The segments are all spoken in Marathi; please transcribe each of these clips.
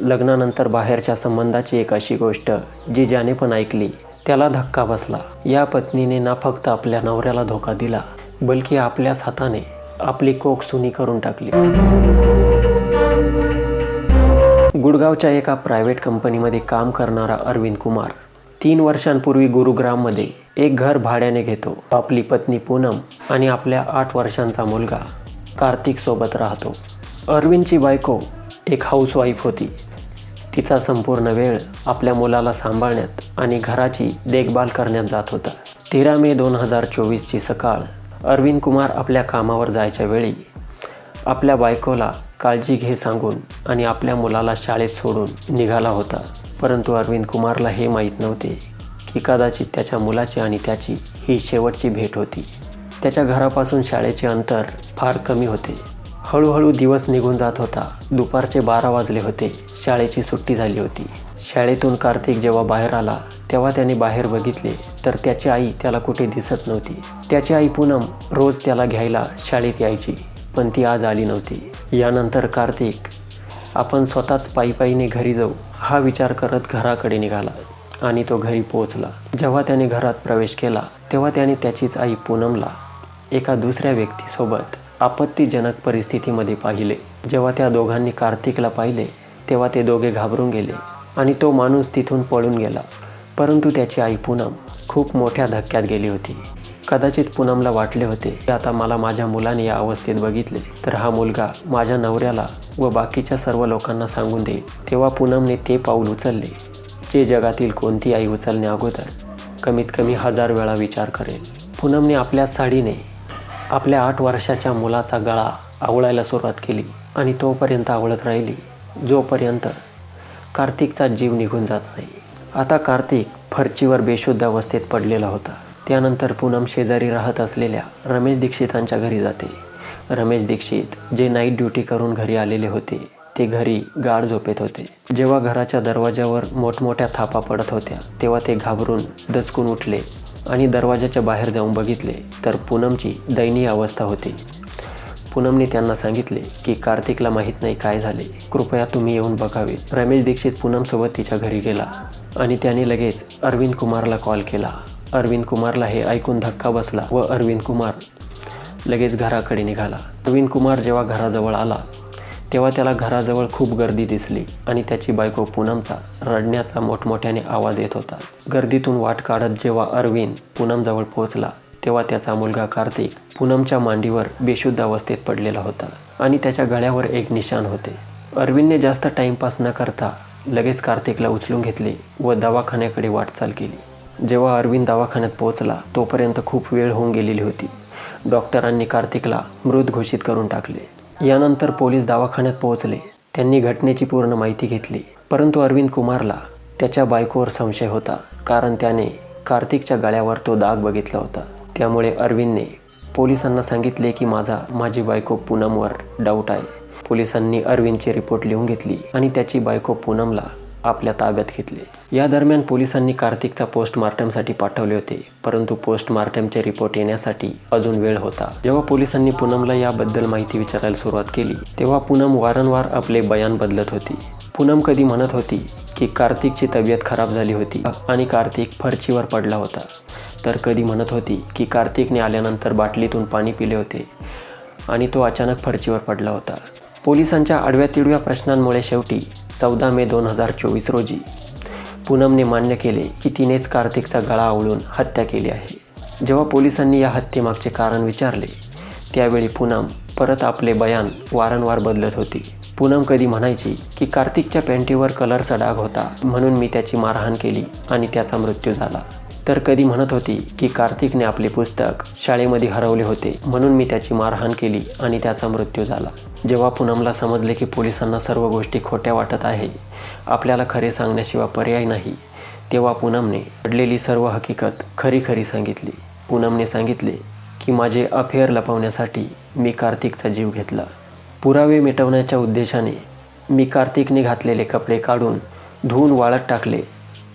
लग्नानंतर बाहेरच्या संबंधाची एक अशी गोष्ट जी ज्याने पण ऐकली त्याला धक्का बसला. या पत्नीने ना फक्त आपल्या नवऱ्याला धोका दिला बल्कि आपल्याच हाताने आपली कोक सुनी करून टाकली. गुडगावच्या एका प्रायव्हेट कंपनीमध्ये काम करणारा अरविंद कुमार तीन वर्षांपूर्वी गुरुग्राममध्ये एक घर भाड्याने घेतो. आपली पत्नी पूनम आणि आपल्या आठ वर्षांचा मुलगा कार्तिक सोबत राहतो. अरविंदची बायको एक हाऊसवाईफ होती. तिचा संपूर्ण वेळ आपल्या मुलाला सांभाळण्यात आणि घराची देखभाल करण्यात जात होता. तेरा मे दोन हजार चोवीसची सकाळ अरविंद कुमार आपल्या कामावर जायच्या वेळी आपल्या बायकोला काळजी घे सांगून आणि आपल्या मुलाला शाळेत सोडून निघाला होता. परंतु अरविंद कुमारला हे माहीत नव्हते की कदाचित त्याच्या मुलाची आणि त्याची ही शेवटची भेट होती. त्याच्या घरापासून शाळेचे अंतर फार कमी होते. हळूहळू दिवस निघून जात होता. दुपारचे बारा वाजले होते. शाळेची सुट्टी झाली होती. शाळेतून कार्तिक जेव्हा बाहेर आला तेव्हा त्याने बाहेर बघितले तर त्याची आई त्याला कुठे दिसत नव्हती. त्याची आई पूनम रोज त्याला घ्यायला शाळेत यायची पण ती आज आली नव्हती. यानंतर कार्तिक आपण स्वतःच पायी पायीने घरी जाऊ हा विचार करत घराकडे निघाला आणि तो घरी पोहोचला. जेव्हा त्याने घरात प्रवेश केला तेव्हा त्याने त्याचीच आई पूनमला एका दुसऱ्या व्यक्तीसोबत आपत्तीजनक परिस्थितीमध्ये पाहिले. जेव्हा त्या दोघांनी कार्तिकला पाहिले तेव्हा ते दोघे घाबरून गेले आणि तो माणूस तिथून पळून गेला. परंतु त्याची आई पूनम खूप मोठ्या धक्क्यात गेली होती. कदाचित पूनमला वाटले होते की आता मला माझ्या मुलाने या अवस्थेत बघितले तर हा मुलगा माझ्या नवऱ्याला व बाकीच्या सर्व लोकांना सांगून देईल. तेव्हा पूनमने ते पाऊल उचलले. जे जगातील कोणती आई उचलण्या अगोदर कमीत कमी हजार वेळा विचार करेल. पूनमने आपल्या साडीने आपल्या आठ वर्षाच्या मुलाचा गळा आवळायला सुरुवात केली आणि तोपर्यंत आवळत राहिली जोपर्यंत कार्तिकचा जीव निघून जात नाही. आता कार्तिक फरचीवर बेशुद्ध अवस्थेत पडलेला होता. त्यानंतर पूनम शेजारी राहत असलेल्या रमेश दीक्षितांच्या घरी जाते. रमेश दीक्षित जे नाईट ड्युटी करून घरी आलेले होते ते घरी गाढ झोपेत होते. जेव्हा घराच्या दरवाज्यावर मोठमोठ्या थापा पडत होत्या तेव्हा ते घाबरून दचकून उठले. आणि दरवाजाच्या बाहेर जाऊन बघितले तर पूनमची दयनीय अवस्था होती. पूनमने त्यांना सांगितले की कार्तिकला माहीत नाही काय झाले. कृपया तुम्ही येऊन बघावे रमेश दीक्षित पूनमसोबत तिच्या घरी गेला आणि त्याने लगेच अरविंद कुमारला कॉल केला. अरविंद कुमारला हे ऐकून धक्का बसला व अरविंद कुमार लगेच घराकडे निघाला. अरविंद कुमार जेव्हा घराजवळ आला तेव्हा त्याला घराजवळ खूप गर्दी दिसली आणि त्याची बायको पूनमचा रडण्याचा मोठमोठ्याने आवाज येत होता. गर्दीतून वाट काढत जेव्हा अरविंद पूनमजवळ पोहोचला तेव्हा त्याचा मुलगा कार्तिक पूनमच्या मांडीवर बेशुद्ध अवस्थेत पडलेला होता आणि त्याच्या गळ्यावर एक निशाण होते. अरविंदने जास्त टाइमपास न करता लगेच कार्तिकला उचलून घेतले व दवाखान्याकडे वाटचाल केली. जेव्हा अरविंद दवाखान्यात पोहोचला तोपर्यंत खूप वेळ होऊन गेलेली होती. डॉक्टरांनी कार्तिकला मृत घोषित करून टाकले. यानंतर पोलीस दवाखान्यात पोहोचले. त्यांनी घटनेची पूर्ण माहिती घेतली. परंतु अरविंद कुमारला त्याच्या बायकोवर संशय होता कारण त्याने कार्तिकच्या गळ्यावर तो दाग बघितला होता. त्यामुळे अरविंदने पोलिसांना सांगितले की माझा माझी बायको पूनमवर डाऊट आहे. पोलिसांनी अरविंदची रिपोर्ट लिहून घेतली आणि त्याची बायको पूनमला आपल्या ताब्यात घेतले. या दरम्यान पोलिसांनी कार्तिकचा पोस्टमार्टमसाठी पाठवले होते परंतु पोस्टमार्टमचे रिपोर्ट येण्यासाठी अजून वेळ होता. जेव्हा पोलिसांनी पूनमला याबद्दल माहिती विचारायला सुरुवात केली तेव्हा पूनम वारंवार आपले बयान बदलत होती. पूनम कधी म्हणत होती की कार्तिकची तब्येत खराब झाली होती आणि कार्तिक फरचीवर पडला होता. तर कधी म्हणत होती की कार्तिकने आल्यानंतर बाटलीतून पाणी पिले होते आणि तो अचानक फरचीवर पडला होता. पोलिसांच्या आडव्या तिडव्या प्रश्नांमुळे शेवटी चौदा मे दोन हजार चोवीस रोजी. पूनमने मान्य केले की तिनेच कार्तिकचा गळा आवळून हत्या केली आहे. जेव्हा पोलिसांनी या हत्येमागचे कारण विचारले त्यावेळी पूनम परत आपले बयान वारंवार बदलत होती. पूनम कधी म्हणायची की कार्तिकच्या पॅन्टीवर कलरचा डाग होता म्हणून मी त्याची मारहाण केली आणि त्याचा मृत्यू झाला. तर कधी म्हणत होती की कार्तिकने आपले पुस्तक शाळेमध्ये हरवले होते म्हणून मी त्याची मारहाण केली आणि त्याचा मृत्यू झाला. जेव्हा पूनमला समजले की पोलिसांना सर्व गोष्टी खोट्या वाटत आहे आपल्याला खरे सांगण्याशिवाय पर्याय नाही तेव्हा पूनमने घडलेली सर्व हकीकत खरी खरी सांगितली. पूनमने सांगितले की माझे अफेअर लपवण्यासाठी मी कार्तिकचा जीव घेतला. पुरावे मिटवण्याच्या उद्देशाने मी कार्तिकने घातलेले कपडे काढून धुवून वाळत टाकले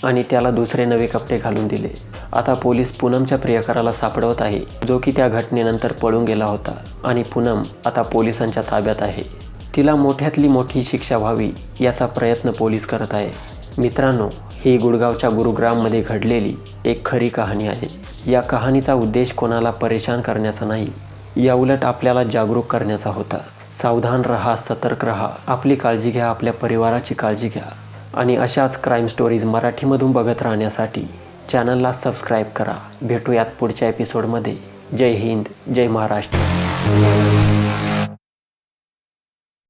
आणि त्याला दुसरे नवे कपडे घालून दिले. आता पोलीस पूनमच्या प्रियकराला सापडवत आहे. जो की त्या घटनेनंतर पळून गेला होता. आणि पूनम आता पोलिसांच्या ताब्यात आहे. तिला मोठ्यातली मोठी शिक्षा व्हावी याचा प्रयत्न पोलीस करत आहे. मित्रांनो ही गुडगावच्या गुरुग्राममध्ये घडलेली एक खरी कहाणी आहे. या कहाणीचा उद्देश कोणाला परेशान करण्याचा नाही. याउलट आपल्याला जागरूक करण्याचा होता. सावधान रहा सतर्क रहा. आपली काळजी घ्या आपल्या परिवाराची काळजी घ्या. आणि अशाच क्राईम स्टोरीज मराठीमधून बघत राहण्यासाठी चॅनलला सबस्क्राईब करा. भेटूयात पुढच्या एपिसोडमध्ये जय हिंद जय महाराष्ट्र.